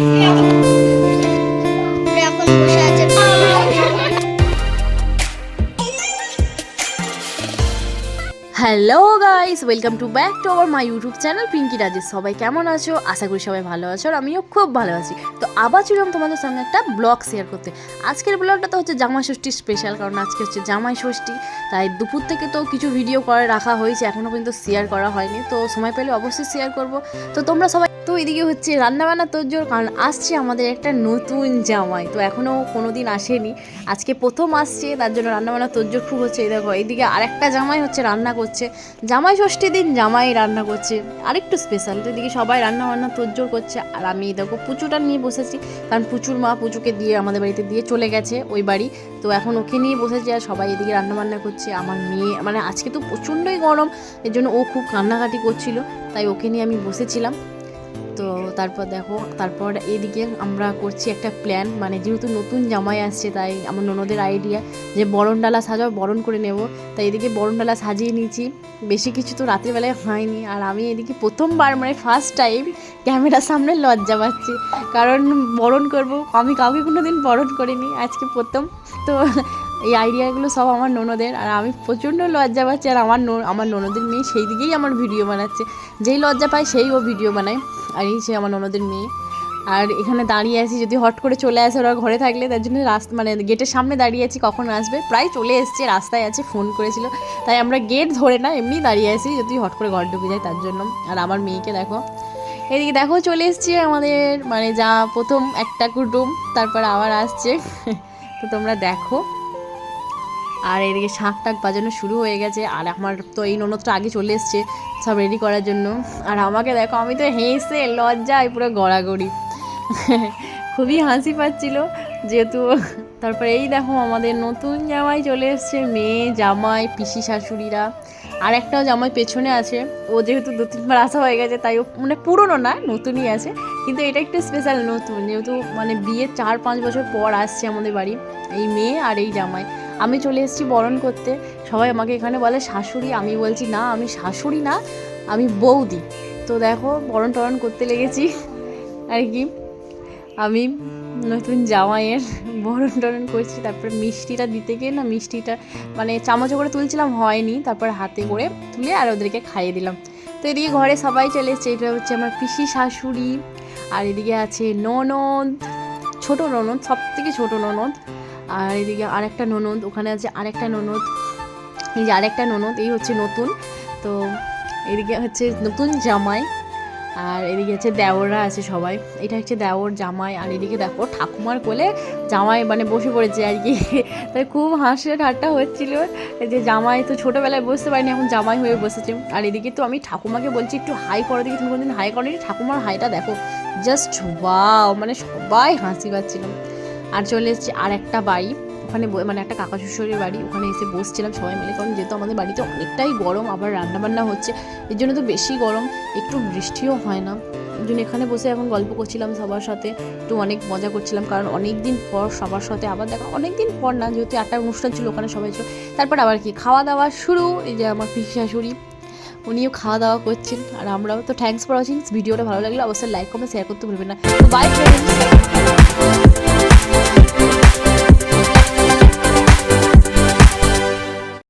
এখন hello guys welcome to back to our my YouTube channel Pinky Rajesh সবাই কেমন আছো? আশা করি সবাই ভালো আছো আর আমিও খুব ভালো আছি। তো আবার ছিলাম তোমাদের সঙ্গে একটা ব্লগ শেয়ার করতে। আজকের ব্লগটা তো হচ্ছে জামাই ষষ্ঠী স্পেশাল কারণ আজকে হচ্ছে জামাই ষষ্ঠী। তাই দুপুর থেকে তো কিছু ভিডিও করে রাখা হয়েছে এখনও পর্যন্ত শেয়ার করা হয়নি। তো সময় পেলে অবশ্যই শেয়ার করব। তো তোমরা সবাই তো এদিকে হচ্ছে রান্নাবান্না তোর কারণ আসছে আমাদের একটা নতুন জামাই। তো এখনও কোনো দিন আসেনি। আজকে প্রথম আসছে, তার জন্য রান্নাবান্না তোর খুব হচ্ছে। এই দেখো এইদিকে আরেকটা জামাই হচ্ছে রান্না করছে। জামাই ষষ্ঠী দিন জামাই রান্না করছে। আরেকটু স্পেশাল এদিকে সবাই রান্না বান্না তোজ্জোর করছে। আর আমি দেখো পুচুটা নিয়ে বসেছি, কারণ পুচুর মা পুচুকে দিয়ে আমাদের বাড়িতে দিয়ে চলে গেছে ওই বাড়ি। তো এখন ওকে নিয়ে বসেছি আর সবাই এদিকে রান্নাবান্না করছে। আমার মেয়ে মানে আজকে তো প্রচণ্ডই গরম, এর জন্য ও খুব কান্নাকাটি করছিল, তাই ওকে নিয়ে আমি বসেছিলাম। তো তারপর দেখো, তারপর এদিকে আমরা করছি একটা প্ল্যান মানে যেহেতু নতুন জামাই আসছে, তাই আমার ননদের আইডিয়া যে বরণ ডালা সাজাও, বরণ করে নেব। তাই এদিকে বরণ ডালা সাজিয়ে নিয়েছি। বেশি কিছু তো রাত্রিবেলায় হয়নি। আর আমি এদিকে প্রথমবার মানে ফার্স্ট টাইম ক্যামেরার সামনে লজ্জা পাচ্ছি। কারণ বরণ করব, আমি কাউকে কোনো দিন বরণ করিনি, আজকে প্রথম। তো এই আইডিয়াগুলো সব আমার ননদের, আর আমি প্রচণ্ড লজ্জা পাচ্ছি, আর আমার আমার ননদের মেয়ে সেই দিকেই আমার ভিডিও বানাচ্ছে। যেই লজ্জা পায় সেই ও ভিডিও বানায়, আর এই সে আমার ননদের মেয়ে। আর এখানে দাঁড়িয়ে আছি, যদি হট করে চলে আসে ওরা ঘরে থাকলে, তার জন্য রাস্তা মানে গেটের সামনে দাঁড়িয়ে আছি, কখন আসবে? প্রায় চলে এসছে, রাস্তায় আছে ফোন করেছিল। তাই আমরা গেট ধরে না, এমনি দাঁড়িয়ে আছি, যদি হট করে ঘর ঢুকে যায়, তার জন্য। আর আমার মেয়েকে দেখো। এদিকে দেখো, চলে এসছে আমাদের মানে যা প্রথম একটা কুটুম তারপর আবার আসছে। তো তোমরা দেখো। আর এদিকে শাঁখ টাক বাজানো শুরু হয়ে গেছে, আর আমার তো এই ননদটা আগে চলে এসছে সব রেডি করার জন্য। আর আমাকে দেখো, আমি তো হেসে লজ্জায় পুরো গড়াগড়ি। খুবই হাসি পাচ্ছিল যেহেতু। তারপরে এই দেখো, আমাদের নতুন জামাই চলে এসছে, মেয়ে, জামাই, পিসি শাশুড়িরা। আর একটাও জামাই পেছনে আছে। ও যেহেতু দু তিনবার আসা হয়ে গেছে, তাই ও মানে পুরনো না, নতুনই আছে। কিন্তু এটা একটু স্পেশাল নতুন, যেহেতু মানে বিয়ে চার পাঁচ বছর পর আসছে আমাদের বাড়ি, এই মেয়ে আর এই জামাই। আমি চলে এসেছি বরণ করতে। সবাই আমাকে এখানে বলে, শাশুড়ি। আমি বলছি, না, আমি শাশুড়ি না, আমি বৌদি। তো দেখো, বরণ টরণ করতে লেগেছি। আর কি, আমি নতুন জামাইয়ের বরণ টরণ করছি। তারপরে মিষ্টিটা দিতে গিয়ে না মিষ্টিটা মানে চামচে করে তুলছিলাম, হয়নি। তারপর হাতে করে তুলে আর ওদেরকে খাইয়ে দিলাম। তো এদিকে ঘরে সবাই চলে এসছে। এটা হচ্ছে আমার পিসি শাশুড়ি। আর এদিকে আছে ননদ, ছোট ননদ সব থেকে ছোটো ননদ। আর এদিকে আরেকটা ননদ, ওখানে আছে আরেকটা ননদ। এই যে আরেকটা ননদ, এই হচ্ছে নতুন। তো এদিকে হচ্ছে নতুন জামাই, আর এদিকে হচ্ছে দেওররা আছে সবাই। এটা হচ্ছে দেওর, জামাই, আর এদিকে দেখো ঠাকুমার কোলে জামাই মানে বসে পড়েছে আর কি। তাই খুব হাসি ঠাট্টা হচ্ছিল। যে জামাই তো ছোটোবেলায় বসতে পারিনি, এখন জামাই হয়ে বসেছে। আর এদিকে তো আমি ঠাকুমাকে বলছি, একটু হাই করো দেখি তুমি কোনদিন হাই করো ঠাকুমার হাইটা দেখো জাস্ট ওয়াও মানে সবাই হাসি পাচ্ছিলাম আর চলে এসেছি আর একটা বাড়ি। ওখানে মানে একটা কাকা শ্বশুরের বাড়ি। ওখানে এসে বসছিলাম সবাই মিলে। কারণ যেহেতু আমাদের বাড়িতে অনেকটাই গরম, আবার রান্নাবান্না হচ্ছে, এর জন্য তো বেশি গরম। একটু বৃষ্টিও হয় না। জন্য এখানে বসে এখন গল্প করছিলাম সবার সাথে। একটু অনেক মজা করছিলাম। কারণ অনেক দিন পর সবার সাথে আবার দেখা। অনেক দিন পর না, যেহেতু একটা অনুষ্ঠান ছিল ওখানে সবাই ছিল। তারপর আবার কি? খাওয়া দাওয়া শুরু। এই যে আমার পিসি শাশুড়ি, উনিও খাওয়া দাওয়া করছেন। আর আমরাও তো থ্যাংকস ফর ওয়াচিং ভিডিওটা ভালো লাগলে অবশ্যই লাইক কমেন্ট শেয়ার করতে ভুলবেন না। By friends